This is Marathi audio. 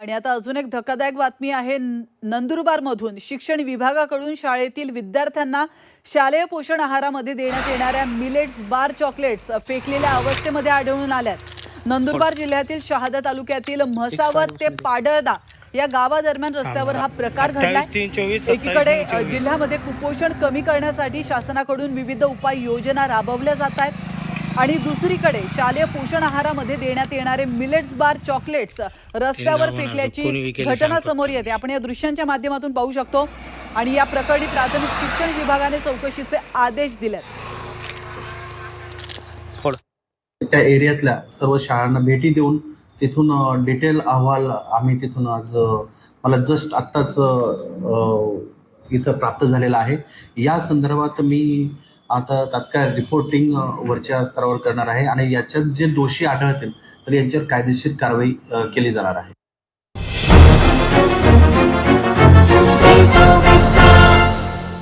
आणि आता अजून एक धक्कादायक बातमी आहे नंदुरबार मधून शिक्षण विभागाकडून शाळेतील विद्यार्थ्यांना शालेय पोषण आहारामध्ये देण्यात येणाऱ्या मिलेट्स बार चॉकलेट्स फेकलेल्या अवस्थेमध्ये आढळून आल्यात. नंदुरबार जिल्ह्यातील शहादा तालुक्यातील म्हसावत ते पाडळदा या गावादरम्यान रस्त्यावर हा प्रकार घडलाय. एकीकडे. जिल्ह्यामध्ये कुपोषण कमी करण्यासाठी शासनाकडून विविध उपाय योजना राबवल्या जात आहेत. आणि दुसरीकडे शालेय पोषण आहारामध्ये देण्यात येणारे मिलेट्स बार चॉकलेट्स रस्त्यावर फेकल्याची घटना. समोर येते आपण या दृश्यांच्या माध्यमातून पाहू शकतो आणि या प्रकरणी प्राथमिक शिक्षण विभागाने चौकशीचे आदेश दिलेत. त्या एरियातल्या सर्व शाळांना भेटी देऊन तिथून डिटेल अहवाल आम्ही तिथून आज मला जस्ट आत्ताच इथं प्राप्त झालेला आहे या संदर्भात मी आता तात्काळ रिपोर्टिंग वरच्या स्तरावर करणार आहे आणि याच्यात जे दोषी आढळतील तर यांच्यावर कायदेशीर कारवाई केली जाणार आहे.